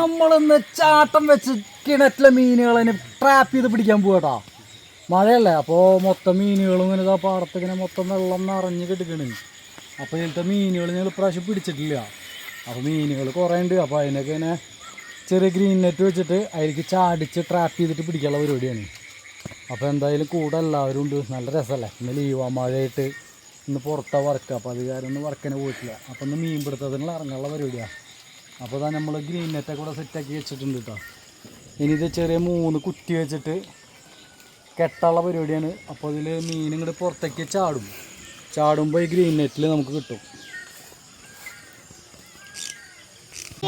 നമ്മളിന്ന് ചാട്ടം വെച്ച് കിണറ്റിലെ മീനുകളെ ട്രാപ്പ് ചെയ്ത് പിടിക്കാൻ പോകട്ടോ മഴയല്ലേ അപ്പോൾ മൊത്തം മീനുകളും ഇങ്ങനെ ഇതാ പാടത്ത് ഇങ്ങനെ മൊത്തം വെള്ളം നിറഞ്ഞ് കിടക്കണ്. അപ്പോൾ ഇതിലത്തെ മീനുകൾ ഞങ്ങൾ ഇപ്രാവശ്യം പിടിച്ചിട്ടില്ല. അപ്പോൾ മീനുകൾ കുറേ ഉണ്ട്. അപ്പോൾ അതിനൊക്കെ ഇങ്ങനെ ചെറിയ ഗ്രീൻ നെറ്റ് വെച്ചിട്ട് അതിലേക്ക് ചാടിച്ച് ട്രാപ്പ് ചെയ്തിട്ട് പിടിക്കാനുള്ള പരിപാടിയാണ്. അപ്പോൾ എന്തായാലും കൂടെ എല്ലാവരും ഉണ്ട്. നല്ല രസമല്ലേ? ഇന്ന് ലീവാ മഴയായിട്ട് ഇന്ന് പുറത്താണ് വർക്ക് അപ്പോൾ അത് കാരണം വർക്കിന് പോയിട്ടില്ല. അപ്പോൾ ഇന്ന് മീൻ പിടുത്തതിനുള്ള ഇറങ്ങാനുള്ള പരിപാടിയാണ് അപ്പോൾ ഇതാ നമ്മൾ ഗ്രീൻ നെറ്റൊക്കെ കൂടെ സെറ്റാക്കി വെച്ചിട്ടുണ്ട് കേട്ടോ ഇനി ഇത് ചെറിയ മൂന്ന് കുറ്റി വെച്ചിട്ട് കെട്ടാനുള്ള പരിപാടിയാണ്. അപ്പോൾ ഇതിൽ മീൻ ഇങ്ങോട്ട് പുറത്തേക്ക് ചാടും. ചാടുമ്പോൾ ഈ ഗ്രീൻ നെറ്റിൽ നമുക്ക് കിട്ടും.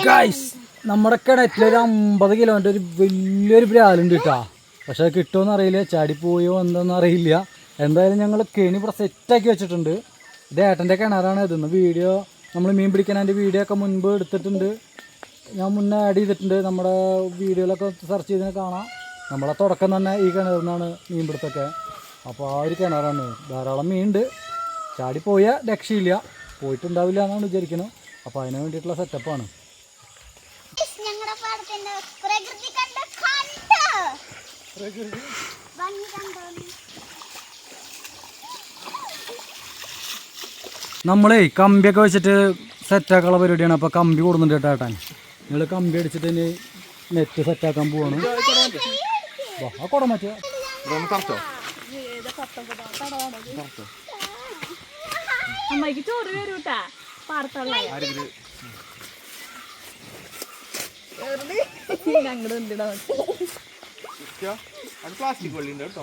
ഗൈസ് നമ്മുടെ കിണറ്റിൽ ഒരു അമ്പത് കിലോമീറ്റർ ഒരു വലിയൊരു ബ്രാലുണ്ട് കേട്ടോ പക്ഷെ അത് കിട്ടുമെന്ന് അറിയില്ല. പോയോ എന്താണെന്ന് അറിയില്ല. എന്തായാലും ഞങ്ങൾ കെണി ഇവിടെ സെറ്റാക്കി വെച്ചിട്ടുണ്ട്. ഇത് ഏട്ടന്റെ കിണറാണ് ഇതെന്ന് വീഡിയോ നമ്മൾ മീൻ പിടിക്കാൻ അതിന്റെ വീഡിയോ ഒക്കെ മുൻപ് എടുത്തിട്ടുണ്ട്. ഞാൻ മുന്നേ ആഡ് ചെയ്തിട്ടുണ്ട്. നമ്മുടെ വീഡിയോയിലൊക്കെ സെർച്ച് ചെയ്തതിന് കാണാം. നമ്മളെ തുടക്കം തന്നെ ഈ കിണറിൽ നിന്നാണ് മീൻ പിടുത്തൊക്കെ. അപ്പോൾ ആ ഒരു കിണറാണ്. ധാരാളം മീനുണ്ട്. പോയ രക്ഷയില്ല. പോയിട്ടുണ്ടാവില്ല എന്നാണ് വിചാരിക്കുന്നത് അപ്പോൾ അതിന് വേണ്ടിയിട്ടുള്ള സെറ്റപ്പാണ് പ്രകൃതി കണ്ട കണ്ട് ഭംഗി കണ്ടോ നമ്മളേ കമ്പിയൊക്കെ വെച്ചിട്ട് സെറ്റാക്കാനുള്ള പരിപാടിയാണ്. അപ്പോൾ കമ്പി കൊടുക്കുന്നുണ്ട് കേട്ടോ ഏട്ടാൻ നിങ്ങൾ കമ്പി അടിച്ചിട്ട് ഇനി നെറ്റ് സെറ്റാക്കാൻ പോവാണ്. വാ, ആ കുടം മറ്റേ. അമ്മയ്ക്ക് ചോറ് വരൂട്ടാ പാർത്തുള്ള. അങ്ങോട്ട് എന്തിടാ? പ്ലാസ്റ്റിക് വള്ളി ഉണ്ട് കേട്ടോ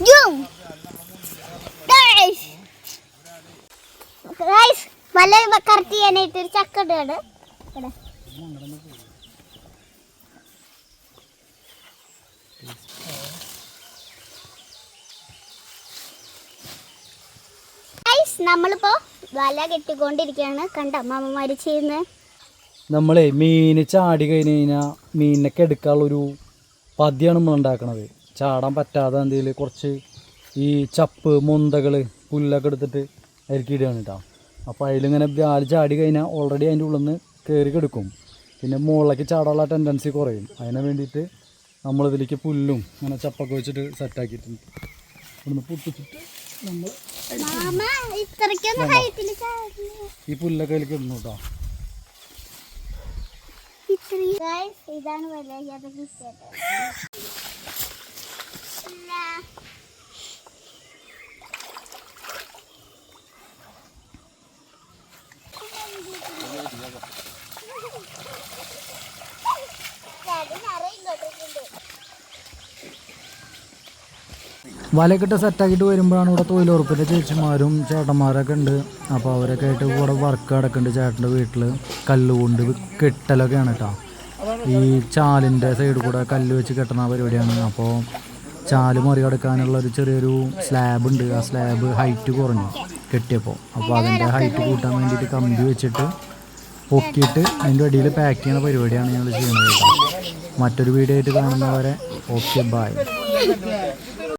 Zoom. Guys. Guys, ചെയ്യാനായിട്ട് ഒരു ചക്ക ഇടുകയാണ് ഇവിടെ നമ്മളിപ്പോ വല കെട്ടിക്കൊണ്ടിരിക്കുകയാണ് കണ്ട അമ്മമ്മമാര് ചെയ്യുന്നത് നമ്മളെ മീൻ ചാടി കഴിഞ്ഞ് കഴിഞ്ഞാൽ മീനിനൊക്കെ എടുക്കാനുള്ളൊരു പതിയാണ് നമ്മൾ ഉണ്ടാക്കണത്. ചാടാൻ പറ്റാതെ എന്തെങ്കിലും കുറച്ച് ഈ ചപ്പ് മുന്തകൾ പുല്ലൊക്കെ എടുത്തിട്ട് അതിലേക്ക് ഇടുകയാണ് കേട്ടോ. അപ്പോൾ അതിലിങ്ങനെ വ്യാൽ ചാടി കഴിഞ്ഞാൽ ഓൾറെഡി അതിന്റെ ഉള്ളിൽ നിന്ന് കയറി കെടുക്കും. പിന്നെ മുകളിലേക്ക് ചാടാനുള്ള ടെൻഡൻസി കുറയും. അതിന് വേണ്ടിയിട്ട് നമ്മളിതിലേക്ക് പുല്ലും അങ്ങനെ ചപ്പൊക്കെ വെച്ചിട്ട് സെറ്റാക്കിയിട്ടുണ്ട് ഇവിടുന്ന് പൊട്ടിച്ചിട്ട് നമ്മൾ ഈ പുല്ലൊക്കെ അതിലേക്ക് ഇടുന്നു കേട്ടോ. Guys, ഇതാണ് വലയാത്ത കിട്ടിയത് വലക്കിട്ട് സെറ്റാക്കിയിട്ട് വരുമ്പോഴാണ് ഇവിടെ തൊഴിലുറപ്പിന്റെ ചേച്ചിമാരും ചേട്ടന്മാരൊക്കെ ഉണ്ട്. അപ്പോൾ അവരൊക്കെ ആയിട്ട് ഇവിടെ വർക്ക് കിടക്കുന്നുണ്ട് ചേട്ടന്റെ വീട്ടിൽ കല്ലുകൊണ്ട് കെട്ടലൊക്കെയാണ് കേട്ടോ. ഈ ചാലിന്റെ സൈഡിൽ കൂടെ കല്ല് വെച്ച് കെട്ടുന്ന പരിപാടിയാണ്. അപ്പോൾ ചാൽ മറികടക്കാനുള്ള ഒരു ചെറിയൊരു സ്ലാബ് ഉണ്ട്. ആ സ്ലാബ് ഹൈറ്റ് കുറഞ്ഞു കെട്ടിയപ്പോൾ. അപ്പോൾ അതിന്റെ ഹൈറ്റ് കൂട്ടാൻ വേണ്ടിയിട്ട് കമ്പി വെച്ചിട്ട് പൊക്കിയിട്ട് അതിന്റെ അടിയിൽ പാക്ക് ചെയ്യുന്ന പരിപാടിയാണ് ഞങ്ങൾ ചെയ്യുന്നത് മറ്റൊരു വീഡിയോ ആയിട്ട് കാണുന്നവരെ ഓക്കെ ബായ്